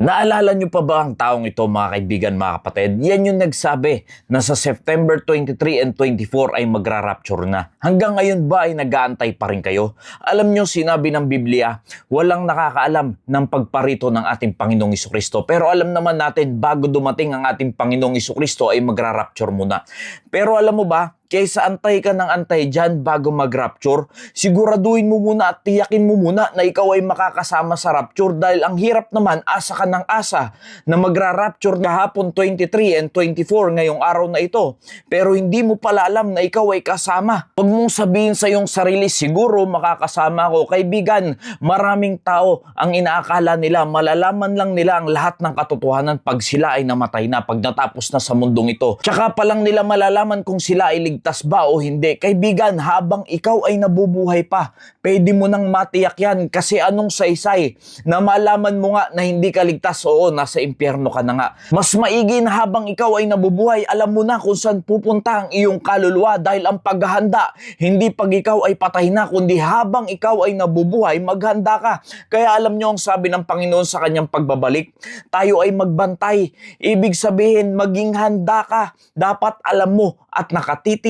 Naalala nyo pa ba ang taong ito mga kaibigan, mga kapatid? Yan yung nagsabi na sa September 23 and 24 ay magra-rapture na. Hanggang ngayon ba ay nag-aantay pa rin kayo? Alam nyo, sinabi ng Biblia, walang nakakaalam ng pagparito ng ating Panginoong Kristo. Pero alam naman natin, bago dumating ang ating Panginoong Kristo ay magra-rapture muna. Pero alam mo ba, kaysa antay ka ng antay dyan bago mag-rapture, siguraduhin mo muna at tiyakin mo muna na ikaw ay makakasama sa rapture dahil ang hirap naman, asa ka ng asa na magra-rapture na hapon 23 and 24 ngayong araw na ito. Pero hindi mo pala alam na ikaw ay kasama. Huwag mong sabihin sa iyong sarili, siguro makakasama ako. Kaibigan, maraming tao ang inaakala nila, malalaman lang nila ang lahat ng katotohanan pag sila ay namatay na, pag natapos na sa mundong ito. Tsaka pa lang nila malalaman kung sila ay ba o hindi. Kaibigan, habang ikaw ay nabubuhay pa, pwede mo nang matiyak yan kasi anong saysay na malaman mo nga na hindi ka ligtas, oo, nasa impyerno ka na nga. Mas maigi na habang ikaw ay nabubuhay, alam mo na kung saan pupunta ang iyong kaluluwa dahil ang paghahanda, hindi pag ikaw ay patay na, kundi habang ikaw ay nabubuhay, maghanda ka. Kaya alam nyo ang sabi ng Panginoon sa kanyang pagbabalik, tayo ay magbantay. Ibig sabihin, maging handa ka. Dapat alam mo at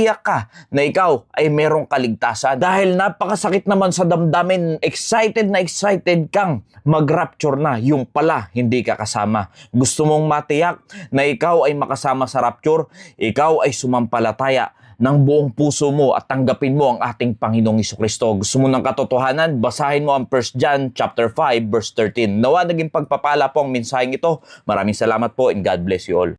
nakatitiyak ka na ikaw ay merong kaligtasan. Dahil napakasakit naman sa damdamin, excited na excited kang mag-rapture na, yung pala hindi ka kasama. Gusto mong matiyak na ikaw ay makasama sa rapture, ikaw ay sumampalataya ng buong puso mo at tanggapin mo ang ating Panginoong Kristo. Gusto mo ng katotohanan? Basahin mo ang 1 John chapter 5 verse 13. Nawa naging pagpapala po ang mensaheng ito. Maraming salamat po and God bless you all.